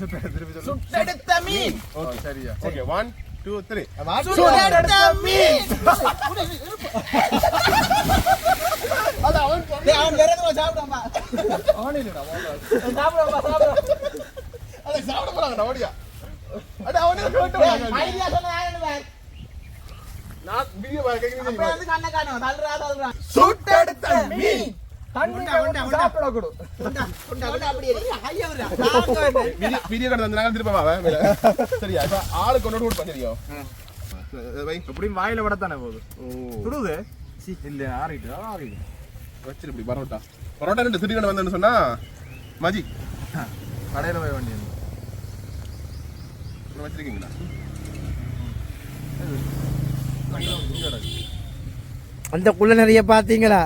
சுட்டெடுத்த மீன். ஓகே சரியா. Okay one two three சுட்டெடுத்த மீன். டேய், அவன் இறங்குவா, சாப்பிடாமா. சாப்பிடாமா, சாப்பிடாமா. அதை சாப்பிட போறாங்கடா ஓடியா. அட அவனே கேட்டு டேய், மைதியா சொன்னா யாருன்னு பாரு. நான் வீடியோ பார்க்க அப்புறம் வந்து கண்ணை காணும். தள்ளுறா, தள்ளுறா. சுட்டெடுத்த மீன். எப்படியும் வாயில விடத்தானே போகுது. சுடுது. இல்ல ஆறிட்டு ஆறிட்டு வச்சிரு இப்படி பரோட்டா. பரோட்டா ரெண்டு திடீர்னு வந்தேன்னு சொன்னா மஜிக் கடையில போய் வேண்டியது இவ்வளவு வச்சிருக்கீங்களா? அந்த குள்ள நிறைய பாத்தீங்களா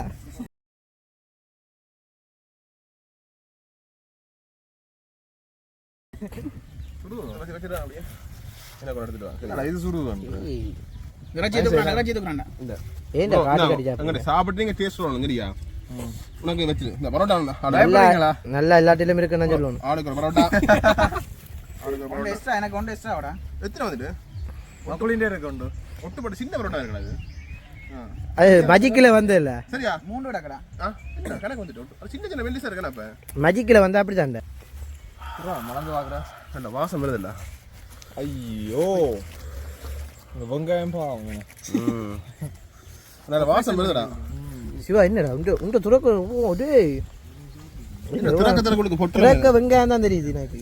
நல்லா எல்லாத்திலும் இருக்குன்னு சொல்லணும். எனக்கு ஒன்று extra வாடா. எத்தனை வந்துட்டு? மக்களின்டே இருக்கு உண்டு ஒட்டுப்பட்டு சின்ன பரோட்டா இருக்காது அது மஜிக்கில் வந்து இல்ல சரியா மூணு என்ன கணக்கு வந்துட்டு சின்ன சின்ன வெள்ளிசா இருக்கா அப்ப. மஜிக்கில் வந்து அப்படி தாண்ட மறந்து பாக்குறா அந்த வாசம் வருதுல்ல ஐயோ. வெங்காயம் பாவம். அந்த வாசம் வருதுடா. சிவா என்னடா? உங்க உங்க துறக்க ஓ திறக்கத்துல கொடுக்க பொட்டு துறக்க வெங்காயம் தான் தெரியுது எனக்கு.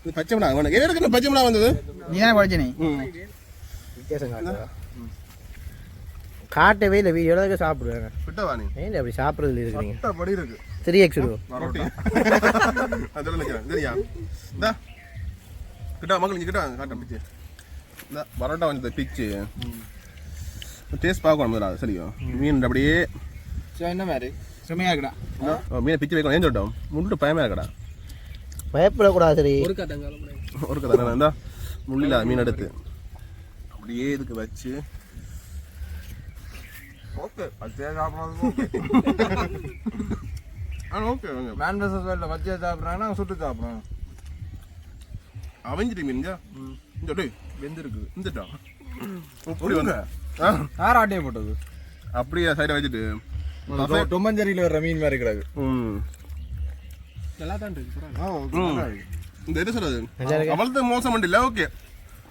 இது பச்சை மிளகா வேணும். ஏற்கனவே பச்சை மிளகா வந்தது? நீ தானே குழச்ச நீ? ம். வித்தியாசம் காட்டுதா காட்டவே இல்லை வீடியோட சாப்பிடுவேன். ஏன் அப்படி இருக்கிறீங்க? படி இருக்கு. த்ரீ எக்ஸ் சரியா? இந்தா. கிட்டா மக்கள் இங்கே கிட்டா. காட்ட பிச்சு. இந்த பரோட்டா வந்து பிச்சு. டேஸ்ட் பார்க்கணும் அது சரியா? மீன் அப்படியே. சரி, என்ன மாதிரி? செம்மையா இருக்குடா. மீனை பிச்சு வைக்கணும். ஏன் சொல்லிட்டோம்? முள்ளு பயமே இருக்கடா. பயப்படக்கூடாது சரி ஒரு கதை இருந்தா முள்ளில மீன் எடுத்து. அப்படியே இதுக்கு வச்சு. ஓகே பச்சையா சாப்பிடாது ஆ ஓகே ஓகே மேன் வெசஸ் வேல்ல பச்சையா சாப்பிட்றாங்கன்னா சுட்டு சாப்பிட்றாங்க அவஞ்சிட்டு மீன் இந்த டேய் வெந்திருக்கு. இந்துட்டா? இப்படி வந்து? ஆ யார் ஆட்டையை போட்டது. அப்படியே சைடை வச்சுட்டு. டொம்மஞ்சேரியில் வர்ற மீன் மாதிரி கிடக்கு. ம். ஆ, ம். இந்த எது சொல்றது? நல்லா இருக்கு. அவ்வளவு மோசம் இல்ல ஓகே.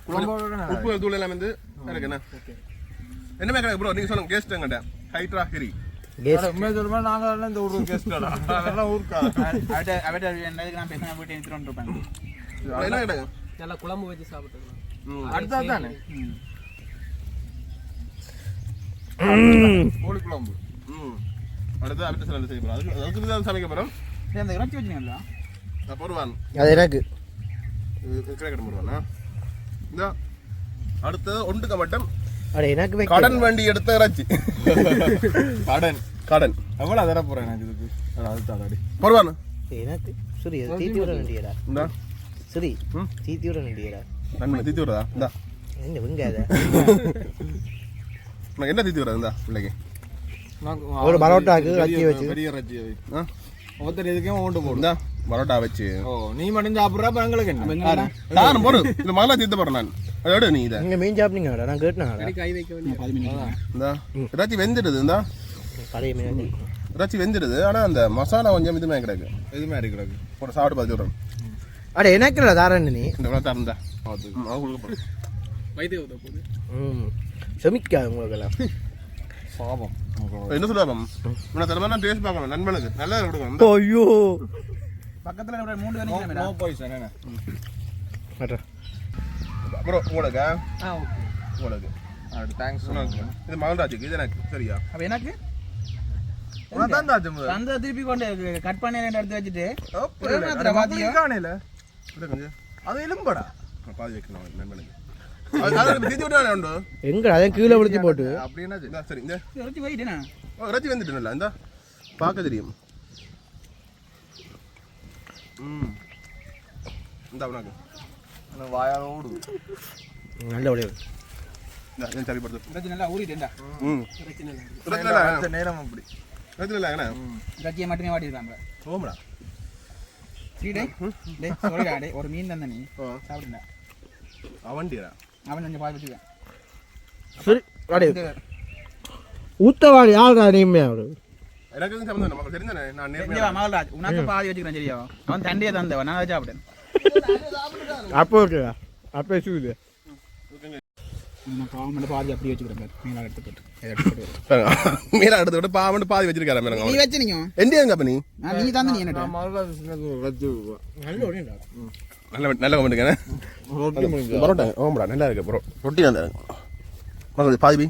நல்லா உப்பு தூள் எல்லாம் வந்து எனக்கு என்ன? என்னமே கிடையாது ப்ரோ? நீங்க சொல்லுங்க. கேஸ்ட் எங்கிட்ட. ஹைட்ரா ஹெரி. உண்மையை சொல்லுமா இந்த ஊருக்கு கெஸ்டடா அதெல்லாம் ஊருக்கா. அவட்ட- அவட்ட என்னதுக்கு நான் போயிட்டு எடுத்துட்டு நல்லா குழம்பு வச்சு சாப்பிட்டுக்கலாம். தானே? கோழி குழம்பு. ம். அடுத்து அடுத்த சில செய்ய போறோம். அதுக்கு அதுக்கு தான் சமைக்க டேய், அந்த இறைச்சி அது எனக்கு. இந்த அடுத்தது ஒன்றுக்க மட்டும் அட எனக்கு வைக்க கடன் வண்டி எடுத்த இறைச்சி. கடன். கடன். எவ்வளோ தர போறேன் எனக்கு இதுக்கு? அது தாடாடி போடுவான் எனக்கு சரி தீத்தி விட வேண்டியடா இந்தா. சரி. தீத்தி விட வேண்டியடா நன்மை தீத்தி விடுறதா? இந்தா. என்ன வெங்காயத உனக்கு என்ன தீத்தி விடுறதா இந்தா பிள்ளைக்கு? ஒரு பரோட்டாக்கு ரச்சி பெரிய- வச்சு. பெரிய ரச்சி வை. ஆ? ஒருத்தர் இதுக்கே ஓண்டு போடும் இந்தா பரோட்டா வச்சு. ஓ நீ மட்டும் சாப்பிட்ற அப்ப எங்களுக்கு என்ன? நான் போடு. இந்த மகளா தீர்த்து போறேன் நான். அதை எடு நீ இதை. நீங்க மீன் சாப்பிட்டீங்கடா நான் கேட்டேன்டா கை வைக்க வேண்டிய இந்தா இறைச்சி வெந்துடுது இந்தா. பழைய மீன் இறைச்சி வெந்துடுது ஆனா அந்த மசாலா கொஞ்சம் இதுமே கிடக்கு. இது மாதிரி கிடக்கு ஒரு சாப்பிட்டு பார்த்து விடுறேன் அட எனக்கு தாரன் நீ? இந்த கொடுக்க போறேன். வயிற்று ம் செமிக்காது உங்களுக்கெல்லாம். சாபம் என்ன சொல்லுவாங்க? உன்னை தலைமை டேஸ்ட் பார்க்கணும் நண்பனுக்கு. நல்லா கொடுக்கணும். ஐயோ. பக்கத்துல ஒரு மூணு பேர் நோ நிக்கிறேன்டா. பாய்சன் என்ன? அப்புறம் உங்களுக்கு ஆ ஓகே. உங்களுக்கு தேங்க்ஸ் உனக்கு. இது மகன்ராஜுக்கு இது எனக்கு சரியா? அப்ப எனக்கு? தந்த திருப்பி கொண்டு கட் பண்ணி ரெண்டு எடுத்து வச்சுட்டு. அது எலும்படா. பாதி வைக்கணும் நண்பனுக்கு எங்க அதையும் கீழே விழுத்தி போட்டு. அப்படின்னா சரி இந்த. இறைச்சி போயிட்டேனா இறைச்சி வந்துட்டு இந்த. பார்க்க தெரியும். ம். இந்த உனக்கு. அந்த வாயால ஓடுது. நல்ல இல்லை இறைச்சி இல்லை அடுத்த நேரம் அப்படி. இல்லை என்ன இறைச்சியை மட்டுமே வாட்டிருக்காங்க ஓமடா. டேய், டேய், சொல்லுடா, டேய், ஒரு மீன் தந்த நீ. சாப்பிடுடா. அவன்டியா அவன் கொஞ்சம் பால் வச்சுக்க. சரி யாருடா நீமே அவரு எனக்கு நான் தெரிஞ்சவா நேர்மையா மகள்ராஜ் உனக்கு பாதி வச்சுக்கிறேன் சரியா அவன் தண்டியை தந்தவன் நான் சாப்பிட்டேன் அப்போ ஓகேவா அப்போ சூது மட்டும் பாதி அப்படியே வச்சுக்கிறேன். மேல எடுத்து போட்டு எடுத்து பாவண்டு பாதி வச்சிருக்காரு மேடம் நீ வச்சு நீங்க எந்த எங்க நீ நீ தந்த நீ என்னடா நல்ல நல்ல பரோட்டா நல்லா இருக்கு ப்ரோ ரொட்டி மகள் பாதி பி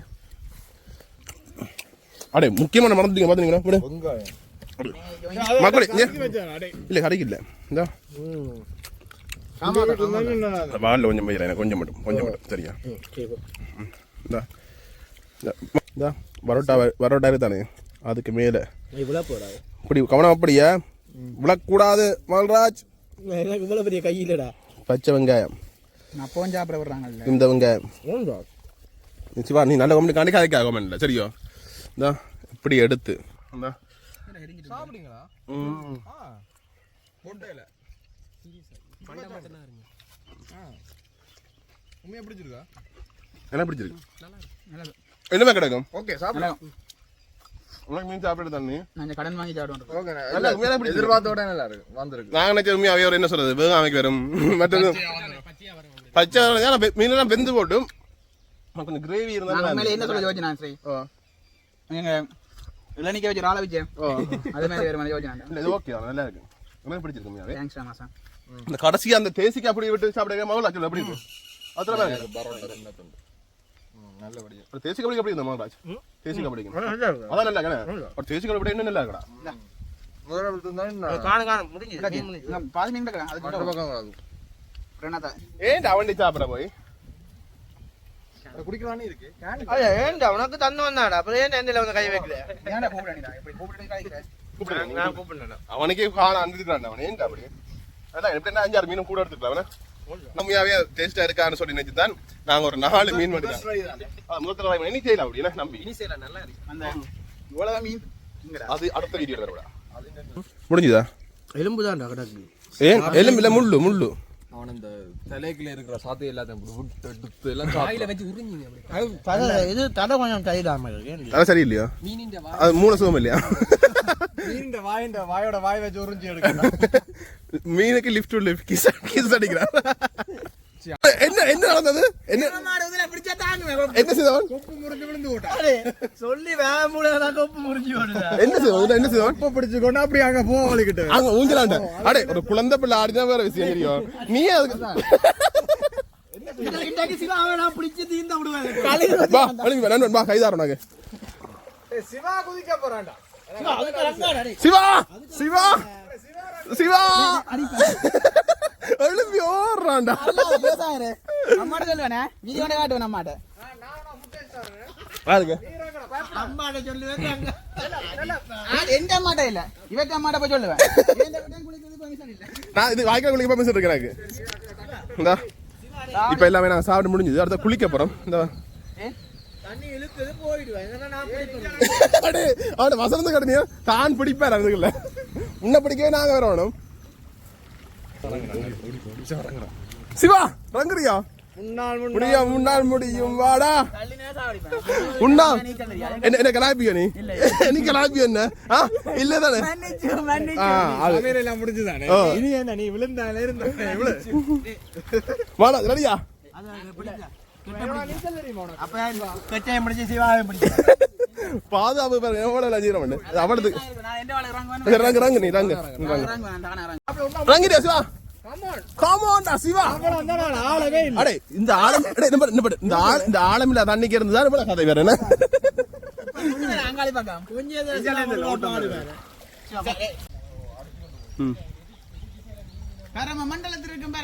அடே முக்கியமான மறந்துட்டீங்க? பாத்தீங்களா விடு. மக்களே. இல்ல கடைக்கு இல்ல இந்த வாலில் கொஞ்சம் போயிடறேன் எனக்கு கொஞ்சம் மட்டும் கொஞ்சம் மட்டும் சரியா? இந்தா. இந்த- பரோட்டா பரோட்டா தானே அதுக்கு மேலே. இப்படி கவனம் அப்படியா விழக்கூடாது மல்ராஜ். எனக்கு இவ்வளோ பெரிய கை இல்லைடா. பச்சை வெங்காயம். நான் அப்பவும் சாப்பிட விடுறாங்கல்ல. இந்த வெங்காயம். சிவா நீ நல்ல கமெண்ட் காண்டி கதைக்க கமெண்ட்ல சரியோ? இந்தா இப்படி எடுத்து. இந்தா. சாப்பிடுங்களா? ம். உண்மையா பிடிச்சிருக்கா? என்ன பிடிச்சிருக்கு. என்னமே கிடைக்கும்? ஓகே சாப்பிடு நல்லா உனக்கு மீன் சாப்பிட்டு தண்ணி நான் கடன் வாங்கி சாப்பிடுவேன். ஓகே நல்லா உண்மையா பிடிச்சிருக்கு. எதிர்பார்த்தோட நல்லா இருக்கு. வந்திருக்கு. நான் நினைச்ச உண்மையா அவையோர் என்ன சொல்றது? வேகம் அமைக்க வரும். மற்றது பச்சை வெ- மீனெல்லாம் வெந்து போட்டும். கொஞ்சம் கிரேவி உண்மையில என்ன சொல்ல யோசிச்சு எங்க இளநிக்க வச்சு ஆளை வச்சேன். ஓ. அது மாதிரி வேறு மாதிரி இல்ல இது ஓகே நல்லா இருக்கு. எனக்கு பிடிச்சிருக்கு தேங்க்ஸ் மாசம் இந்த கடைசியா அந்த தேசிக்கு அப்படி விட்டு சாப்பிட மகள் ஆச்சு அப்படி இருக்கு? அதுல நல்லபடியா. ஒரு தேசிக்கு அப்படி எப்படி இருந்தா மகராஜ் தேசிக்கு அப்படி அதான் நல்லா இருக்கா. ஒரு தேசிக்கு அப்படி என்ன நல்லா இருக்கடா. ஏன்டா அவண்டி சாப்பிட போய்? குடிக்கலான்னு இருக்கு. ஏன்டா உனக்கு தந்து வந்தாடா அப்புறம் ஏன் எந்தில வந்து கை வைக்கல ஏன்டா கூப்பிடாதீடா இப்படி கூப்பிட்டு. நான் கூப்பிடுறேன் அவனுக்கே காண அனுப்பிட்டான் அவன் ஏன்டா அப்படி அதான் எப்படி அஞ்சாறு மீனும் கூட எடுத்துக்கலாம் நம்மயாவே டேஸ்டா இருக்கான்னு சொல்லி நினைச்சுதான் நாங்க ஒரு நாலு மீன் மட்டும் முதல் தடவை என்ன செய்யலாம் அப்படின்னா நம்பி அந்த இவ்வளவு மீன் இங்கடா அது அடுத்த வீடியோ தரவிடா முடிஞ்சுதா எலும்பு ஏன் இல்ல முள்ளு முள்ளு அவன் இந்த தலைக்குள்ள இருக்கிற சாத்து எல்லாத்தையும் விட்டு எடுத்து எல்லாம் சாப்பிட்டு வச்சு உறிஞ்சிங்க அது தலை இது தலை கொஞ்சம் டைடாம இருக்கு ஏன் அது சரியில்லையா? மீனின் வா அது மூணு சுகம் இல்லையா? மீன் வாயின் வாயோட வாய் வச்சு உறிஞ்சி எடுக்கணும் மீனுக்கு லிஃப்ட் லிஃப்ட் கிஸ் கிஸ் அடிக்கிறான். என்ன என்ன நடந்தது? என்ன என்ன செய்தவன்? சொல்லி கொப்பு முறிஞ்சு வருதா என்ன செய்தவன்? என்ன செய்தவன்? உப்ப பிடிச்சு கொண்டு அப்படி அங்க போ வலிக்கிட்டு. அங்க ஊஞ்சலாண்ட. அடே ஒரு குழந்தை பிள்ளை ஆடினா வேற விஷயம் தெரியும். நீ அதுக்கு நாங்க. சிவா குதிக்க போறான்டா. சிவா சிவா! சிவா! எழுப்பி ஓடுறான்டா பேசாரு அம்மாட்ட சொல்லுவேனே வீடியோட காட்டுவேன் அம்மாட்ட பாருங்க அம்மாட்ட சொல்லுவேன் எந்த அம்மாட்ட இல்ல இவத்த அம்மாட்ட போய் சொல்லுவேன் நான் இது வாய்க்கால் குளிக்க இருக்கேன் எனக்கு இந்தா இப்ப எல்லாமே நாங்க சாப்பிட்டு முடிஞ்சது அடுத்த குளிக்க போறோம் இந்த அடே அவன வசந்த கடனியா தான் பிடிப்பார் அதுக்குள்ள உன்னை பிடிக்கவே நாங்க வரணும் சிவா ரங்குறியா முடியும் முன்னால் முடியும் வாடா. உண்ணா என்ன என்ன கலாய்ப்பியா நீ? நீ கலாய்ப்பியா என்ன? ஆ இல்ல தானே? முடிஞ்சுதானே. இனி என்ன நீ விழுந்தாலே இவ்வளவு. வாடா ரெடியா? அப்ப கச்சாயம் முடிச்சு முடிச்சு பாதுகாப்பு பாருங்க எவ்வளவு லஞ்சம் பண்ணு. வேலை இறங்குவேன் ரங்கு ரங்கு நீ இறங்குவேன் ரங்கிடியா சிவா. காமோண்டா சிவா. அடே இந்த ஆழம் அடே என்ன பண்ணு இந்த ஆழ இந்த தண்ணிக்கு இருந்து தான் இவ்வளவு கதை வேற என்ன. பரம மண்டலத்தில் இருக்கும்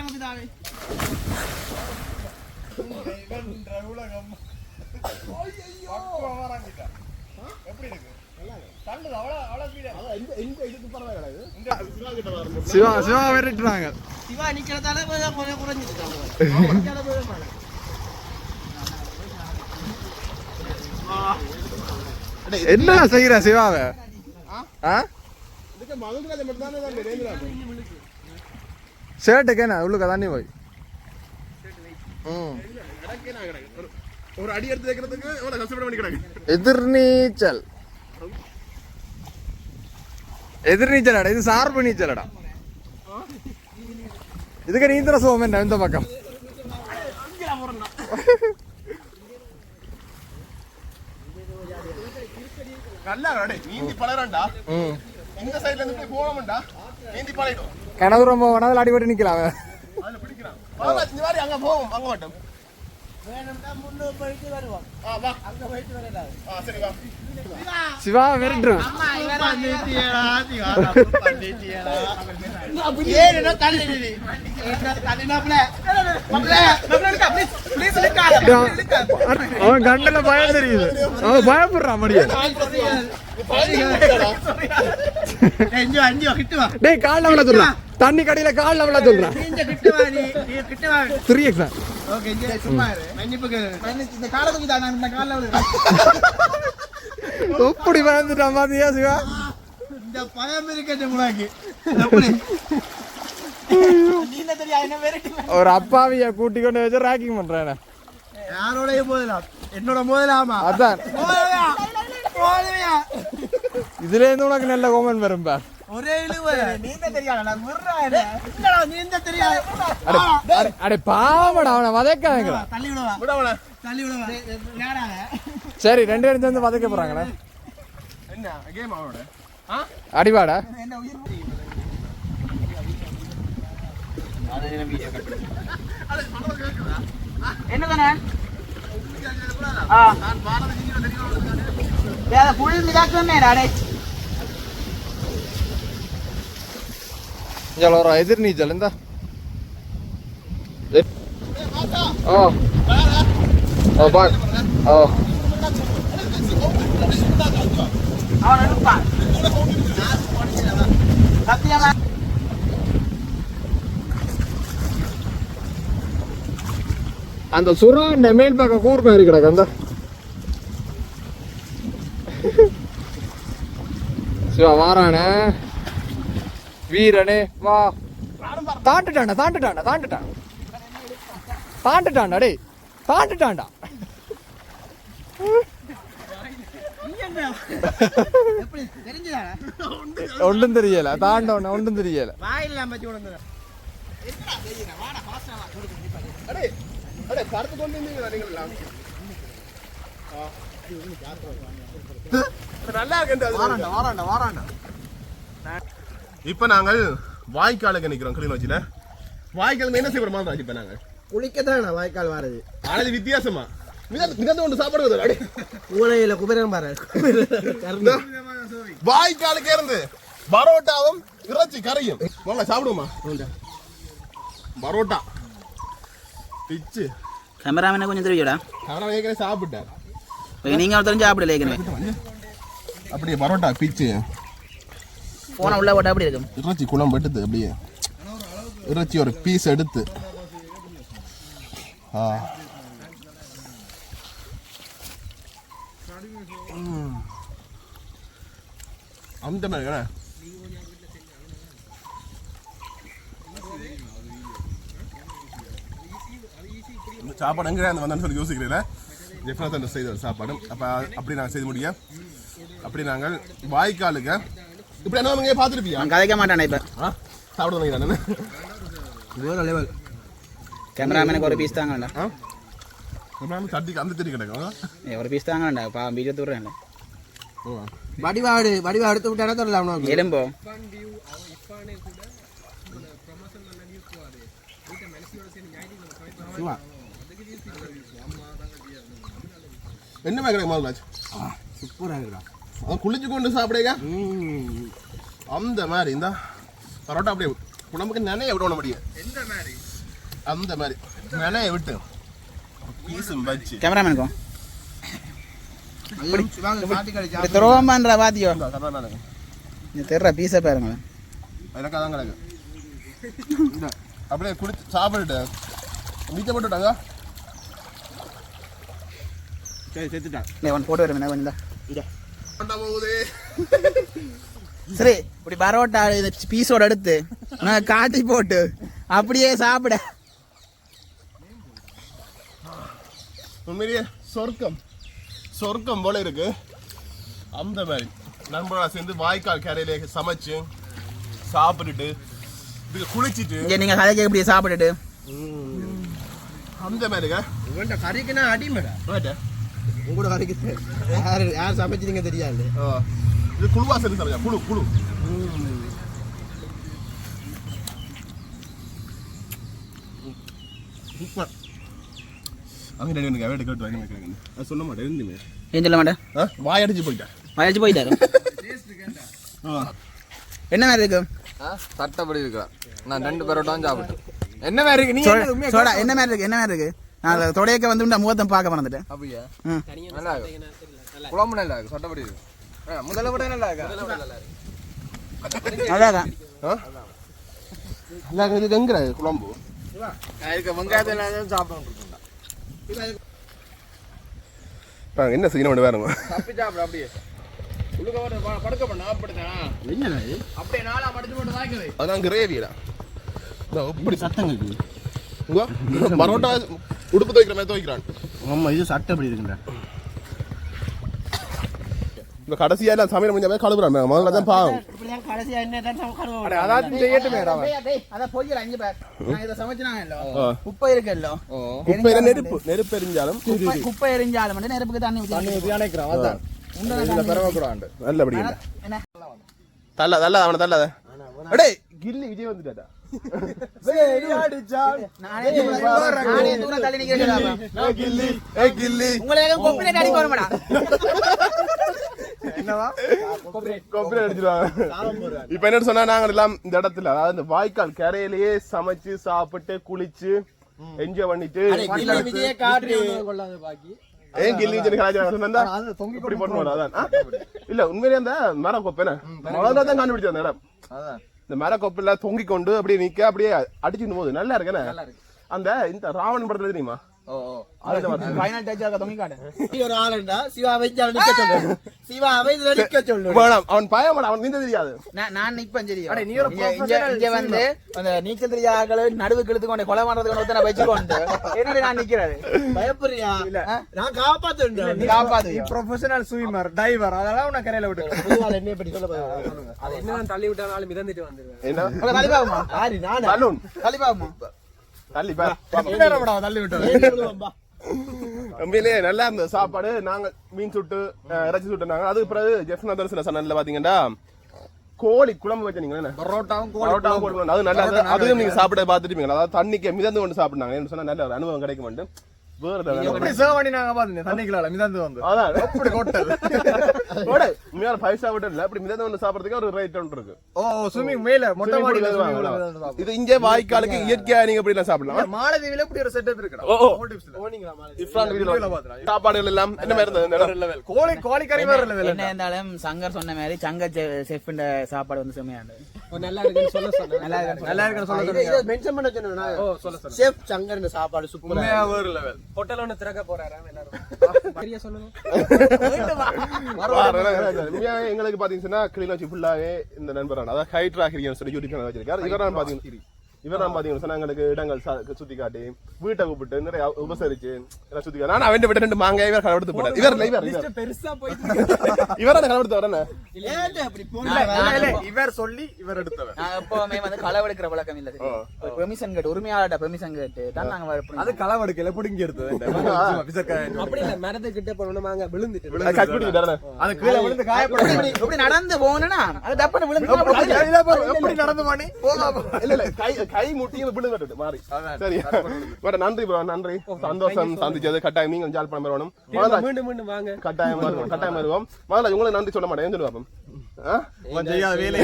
சிவா சிவா விரட்டுறாங்க. சிவா நிக்கிறதால கொஞ்சம் குறைஞ்சிட்டு என்ன செய்யற சிவாவை? ஷர்ட்டுக்கு என்ன? உள்ளுக்க தண்ணி போய். ம். ஒரு அடி எடுத்து வைக்கிறதுக்கு எவ்வளவு கஷ்டப்பட கிடக்கு எதிர்நீச்சல். எதிர்நீச்சலடா இது சார்பு நீச்சலடா. இதுக்கு நீந்திர சோகம் என்ன இந்த பக்கம்? நல்லா கடை நீந்தி பழறான்டா ம். இந்த சைடுல இருந்து போய் போனோம்டா நீந்தி பழகிடும் கனதுரம் போவனால அடிபட்டு நிக்கலாம். அதுல அங்க போவோம் அங்க மாட்டோம். சிவா மிரட்டுரும் அவன் கண்ணுல பயம் தெரியுது அவன் பயப்படுறான் வா டேய் கால்ல விழ சொல்றான் தண்ணி கடையில கால்ல விழ சொல்றான் த்ரீ எக்ஸ் காலை எப்படி பயந்துட்டான் பாத்தியா சிவா? இந்த பயம் இருக்கட்டும் உனக்கு ஒரு அப்பாவிய கூட்டி கொண்டு வச்சு ராக்கிங் பண்றானே. யாரோடைய மோதலாம் என்னோட மோதலாமா அதான். இதுல இருந்து உனக்கு நல்ல கோமன் வரும் பார் ஒரே இழுவை. நீ என்ன தெரியா நான் விடுறேன் என்னடா நீ இந்த தெரியாது அடே அடே, அடே பாவடா அவனை வதைக்காதீங்களா? தள்ளி விடவா விடவன தள்ளி விடவா சரி ரெண்டு பேரும் சேர்ந்து வதைக்க போறாங்களே. என்ன கேம் அவனோட? அடிவாடா? என்ன உயிர் என்ன தானே ஃபுல் மிதாக்கு சொன்னேன் இங்க ஒரு எதிர் நீச்சல் இந்த ஓ ஓ பாக் ஓ அவன் எடுப்பான் சத்தியமா அந்த சுறா இந்த மேல் பக்கம் கூர்மை கிடக்கு அந்த சிவா வாரானே. வீரனே வா. தாண்டுட்டான்டா தாண்டுட்டான்டா தாண்டுட்டான். தாண்டுட்டான்டா எப்படி தெரிஞ்சுதா ஒன்றும் தெரியல தாண்ட ஒன்று ஒன்றும் தெரியல. நல்லா இருக்கு வாராண்டா வாராண்டா வாராண்டா இப்ப நாங்கள் வாய்க்காலுக்கு நிக்கிறோம் கிளிநொச்சியில. வாய்க்கால் என்ன செய்ய மாதிரி இப்ப நாங்க? குளிக்கத்தான் வாய்க்கால் வாரது. ஆனது வித்தியாசமா? மிதந்து மிதந்து கொண்டு சாப்பாடு அடே ஊனையில குபேரன் பாரு. இந்த வாய்க்காலுக்கு இருந்து பரோட்டாவும் இறைச்சி கறியும். வாங்க சாப்பிடுமா பரோட்டா. பிச்சு. கேமராமேனை கொஞ்சம் தெரியுடா அவன் ஏற்கனவே சாப்பிட்டேன் நீங்க ஒருத்தரும் சாப்பிடல ஏற்கனவே. அப்படியே பரோட்டா பிச்சு. போன உள்ள போட்டால் அப்படி இருக்கும்? இறைச்சி குளம் எடுத்து அப்படியே. இறைச்சி ஒரு பீஸ் எடுத்து. ஆ. அந்த மாதிரி இந்த சாப்பாடு எங்கே அந்த வந்தான்னு சொல்லி யோசிக்கிறேன் ஜெஃப்னா அந்த செய்த ஒரு சாப்பாடு அப்போ அப்படி நாங்கள் செய்து முடிய அப்படி நாங்கள் வாய்க்காலுக்கு இப்படி என்ன நீங்க பார்த்துருப்பியா? கதைக்க மாட்டானே இப்ப. ஆ? சாப்பிட நான் வேற லெவல் கேமராமேனுக்கு ஒரு பீஸ் மேம் தட்டிக்கு அந்த தட்டி கிடக்கும். ஒரு பீஸ் தாங்கடா பா வீடியோ தூடுறேன் வடிவாடு வடிவா எலும்போ என்ன மாதிரி குளிச்சு கொண்டு சாப்பிடுங்க. அந்த மாதிரி இந்த பரோட்டா அப்படியே உடம்புக்கு நினைய விட முடியும் அந்த மாதிரி. நினைய விட்டு. பீஸும் வச்சு கேமராமேனுக்கும் துரோகமான்ற பாத்தியோ இந்த தெர்ற பீஸை பாருங்க எனக்கு அதான் கிடக்கு. அப்படியே குளிச்சு சாப்பிட்டுட்டு மீச்ச போட்டுட்டாங்க சரி செத்துட்டான். இல்லை ஒன் போட்டு கொஞ்சம் பரோட்டா போகுது. சரி இப்படி பரோட்டா பீஸோட எடுத்து நான் காட்டி போட்டு அப்படியே சாப்பிட. உண்மையிலேயே சொர்க்கம். சொர்க்கம் போல இருக்கு. அந்த மாதிரி. நண்பர்களா சேர்ந்து வாய்க்கால் கரையில சமைச்சு சாப்பிட்டுட்டு இதுக்கு குளிச்சிட்டு. இங்க நீங்க கதைக்கு இப்படியே சாப்பிட்டுட்டு. அந்த மாதிரிங்க உங்கள்கிட்ட கறிக்குன்னா அடிமைடா. உங்களோட கறிக்கு யார் யார் சமைச்சிருங்க தெரியாது. இது குழுவா சேர்ந்து சமைச்சா குழு குழு. சூப்பர். அவங்க ரெடி எனக்கு வேட்டை கேட்டு வாங்கி வைக்கிறாங்க அது சொல்ல மாட்டேன் இருந்துமே ஏன் சொல்ல மாட்டேன்? ஆ வாய் அடிச்சு போயிட்டேன் வயச்சு போயிட்டாரு என்ன மாதிரி இருக்கு? சட்டப்படி இருக்கா. நான் ரெண்டு பரோட்டாவும் சாப்பிட்டேன். என்ன மாதிரி இருக்கு? நீ சோடா என்ன மாதிரி இருக்கு? என்ன மாதிரி இருக்கு? நான் தொடையக்க வந்து இந்த முகத்தை பார்க்க மறந்துட்டேன். அப்படியா. நல்லா இருக்கு. குழம்பு நல்லா இருக்கு. சட்டப்படி முதல்ல விட நல்லா இருக்கு? அதான் ஆ? இல்லை இது எங்கிற குழம்பு. இருக்க வெங்காயத்தை சாப்பிட்டு என்ன செய்யணும்? வேறுங்க தப்பி சாப்பிடு அப்படியே. படுக்க பண்ண அப்படியே நாளா மடிச்சு போட்டு அதான் கிரேவிடா இப்படி சத்தம் கேட்குது பரோட்டா உடுப்பு துவைக்கிற மாதிரி துவைக்கிறான். ஆமா இது சட்டை அப்படி இருக்குங்க இந்த கடைசியா எல்லாம் சமையல் முடிஞ்ச மாதிரி கழுவுறான். முதல்ல தான் பாவம். அதான் செய்யட்டுமே அதான் பொய்யல அஞ்சு பேர். நான் இதை சமைச்சுனாங்கல்ல? ஆ. குப்பை இருக்குல்ல? குப்பையில நெருப்பு நெருப்பு எரிஞ்சாலும். குப்பை குப்பை எரிஞ்சாலும் வந்து நெருப்புக்கு தண்ணி ஊற்றி அணைக்கிறான் அதான். இதுல பரவக்கூடாது. நல்லபடி இல்லை. என்ன? தள்ள தள்ள அவனை தள்ளாத. அடே கில்லி விஜய் வந்துட்டாடா. கொப்பினை அடிச்சிருவாங்க இப்ப என்ன சொன்னா நாங்க எல்லாம் இந்த இடத்துல அதாவது இந்த வாய்க்கால் கரையிலேயே சமைச்சு சாப்பிட்டு குளிச்சு என்ஜாய் பண்ணிட்டு ஏன் கில்லி விஜய் கலாச்சாரம் சொன்னா இப்படி போட்டு அதான்? இல்ல உண்மையிலேயே அந்த மர கொப்பை முதல்ல தான் கண்டுபிடிச்ச அதான். இந்த மர கொப்பில தொங்கி கொண்டு அப்படியே நிக்க அப்படியே அடிச்சுட்டு போகுது. நல்லா இருக்குண்ணே அந்த இந்த ராவணன் படத்துல தெரியுமா? அவன் பயப்பட அவன் நீந்த தெரியாது. நான் நான் நிப்பேன் சரி. அடே, நீ ஒரு இங்க- இங்க இங்க வந்து அந்த நீச்சல் தெரியாத நடுவு கிழத்து கொண்டு கொலை பண்றதுக்கு ஒருத்தனை வச்சுக்கொண்டு என்னடி நான் நிக்கிறது? பயப்படுறியா? நான் காப்பாத்துறேன் நீ காப்பாத்து. ப்ரொஃபஷனல் ஸ்விம்மர் டைவர் அதெல்லாம் உன கரையில விட்டு என்ன பற்றி சொல்ல அது என்ன? தள்ளி விட்டாலும் மிதந்துட்டு வந்துருவேன். என்ன? தள்ளிப்பாகுமா ஆரி நானா? தள்ளி தள்ளி நல்லா இருந்த சாப்பாடு. நாங்க மீன் சுட்டு இறைச்சி சுட்டுனாங்க அதுக்கு பிறகு ஜெஃப்னா தரிசன சனல்ல பாத்தீங்கன்னா கோழி குழம்பு வச்சீங்களா பரோட்டாவும் பரோட்டாவும் அது நல்லா. அதையும் நீங்க சாப்பிட பார்த்துருப்பீங்க அதாவது தண்ணிக்கு மிதந்து கொண்டு சாப்பிட்டாங்க என்ன சொன்னா நல்ல ஒரு அனுபவம் கிடைக்கும். எப்படி சேவ் பண்ணி நாங்க பாத்துங்க தண்ணிக்குள்ள மிதந்து வந்து அதான் அப்படி கொட்டது ஃபைவ் ஸ்டார் மிதந்து கொண்டு சாப்பிடுறதுக்கு ஒரு ரேட் ஒன்று இருக்கு ஓ ஸ்விம்மிங் மேல மொட்டை மாடியில. இது இங்கே வாய்க்காலுக்கு இயற்கையா நீங்க எப்படி எல்லாம் சாப்பிடலாம் மாலதீவில இப்படி ஒரு செட்டப் இருக்குடா ஓ, வீடியோல பாத்துறேன். சாப்பாடுகள் எல்லாம் என்ன மாதிரி இருந்தது இடம்? கோழி கோழி கறி வேற லெவல் என்ன இருந்தாலும் சங்கர் சொன்ன மாதிரி சங்க செஃப் சாப்பாடு வந்து செம்மையா இருந்தது நல்லா இருக்குன்னு சொல்ல சொன்னேன் நல்லா இருக்கு நல்லா இருக்குன்னு சொல்ல இதை- சொன்னீங்க இதை mention பண்ண சொன்னேனா? ஓ சொல்ல சாப்பாடு சூப்பரா வேற லெவல் ஹோட்டல் ஒன்று திறக்க போறாராம் எல்லாரும். சரியா சொல்லுங்க எங்களுக்கு பாத்தீங்கன்னா கிளிநொச்சி ஃபுல்லாவே இந்த நண்பரான அதாவது ஹைட்ரா ஹிரியன் சொல்லி யூடியூப் சேனல் வச்சிருக்காரு. இவரான் பாத்தீங்கன்னா இவரான் பாத்தீங்கன்னா எங்களுக்கு இடங்கள் சுத்தி காட்டி வீட்டை கூப்பிட்டு நிறைய உபசரிச்சு எல்லாம் சுத்தி காட்டி. நான் அவன் விட்டு ரெண்டு மாங்காய் இவர் கடவுடுத்து போட்டார் இவர் இல்ல, இவர். இவர் பெருசா வரேன் ஏன்டா இப்படி போன? நான் இல்ல, இவர் சொல்லி இவர் எடுத்தவர். நான் எப்பவுமே வந்து களவெடுக்கிற பழக்கம் இல்ல. பெர்மிஷன் கேட்டு உரிமையாளர்கிட்ட பெர்மிஷன் கேட்டு தான் நாங்க அது களவெடுக்கல பிடுங்கி எடுத்தது அப்படி இல்ல மரத்தை கிட்ட போனோம் அங்க விழுந்துட்டு. அது கீழே விழுந்து காயப்படும். எப்படி எப்படி நடந்து போகணும்னா அது டப்புன்னு விழுந்து எப்படி நடந்து பண்ணி இல்ல இல்ல கை முட்டியும் விழுந்துட்டு மாறி சரி வேற நன்றி bro நன்றி சந்தோஷம் சந்திச்சது கட்டாயம் நீங்க ஜால் பண்ண வரணும் மீண்டும் மீண்டும் வாங்க கட்டாயம் வருவோம் கட்டாயம் வருவோம் முதல்ல உங்களுக்கு நன்றி சொல்ல மாட்டேன் சொல்லுவா அப்பம். ஆ? செய்யாத வேலை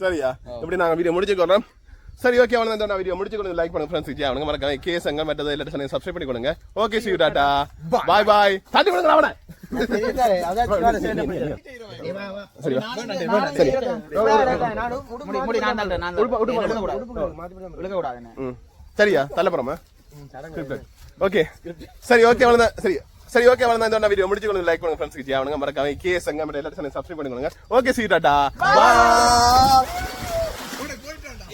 சரியா இப்படி நாங்க வீடியோ முடிச்சுக்கிறோம் சரி ஓகே அவ்வளோ நான் வீடியோ முடிச்சுக்கொண்டு லைக் பண்ணுங்க ஃப்ரெண்ட்ஸ் அவனுங்க மறக்காம கே சங்கம் மற்றது எல்லாத்தையும் சப்ஸ்கிரைப் பண்ணி கொடுங்க okay see tata bye bye தட்டி கொடுங்க அவனை சரியா? தள்ளப்புறமா ஓகே. சரி ஓகே அவ்வளோ சரி. சரி ஓகே அவ்வளோ இந்த வீடியோ முடிச்சுக்கொண்டு லைக் பண்ணுங்க ஃப்ரெண்ட்ஸ் அவனுங்க மறக்காம கே சங்கம் எல்லாத்தையும் சப்ஸ்கிரைப் பண்ணி கொடுங்க ஓகே சி பாய்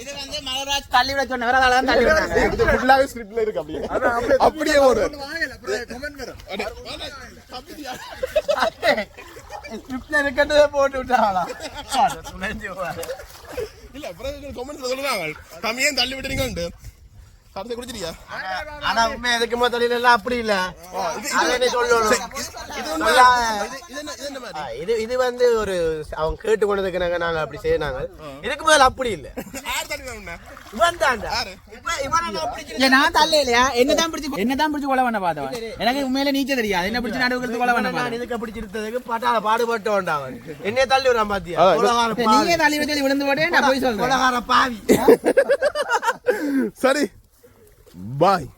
இது வந்து வரராஜ் தள்ளி விட சொன்ன வரதால தான் தள்ளி விடுறாங்க இது ஃபுல்லாவே ஸ்கிரிப்ட்ல இருக்கு அப்படியே. ஸ்கிரிப்ட்ல இருக்கிறதே போட்டு விட்டாங்களா இல்ல அப்புறம் கமெண்ட்ல சொல்லுவாங்க தம்பி தள்ளி விட்டுறீங்க கருத்தை குடிச்சிட்டியா ஆனா உண்மை எதுக்கு முதலில் எல்லாம் அப்படி இல்ல. அதை சொல்லணும்? இது இது இது என்ன இது என்ன மாதிரி? ஆ, இது இது வந்து ஒரு அவங்க கேட்டு கொண்டதுக்கு நாங்க நாங்க அப்படி செய்யினாங்க இதுக்கு முதல்ல அப்படி இல்ல. எனக்கு உண்மையில நீச்சல் தெரியாது. என்ன பிடிச்சு நடுவுக்கு கொலை பண்ண இதுக்கு பிடிச்சிருந்ததுக்கு பாட்டால பாடுபட்டு வந்தாங்க என்னைய தள்ளி விடுறான் பாத்தியா? நீங்க தள்ளி விட்டு விழுந்து நான் போய் சொல்றேன். பாவி. சரி. பாய்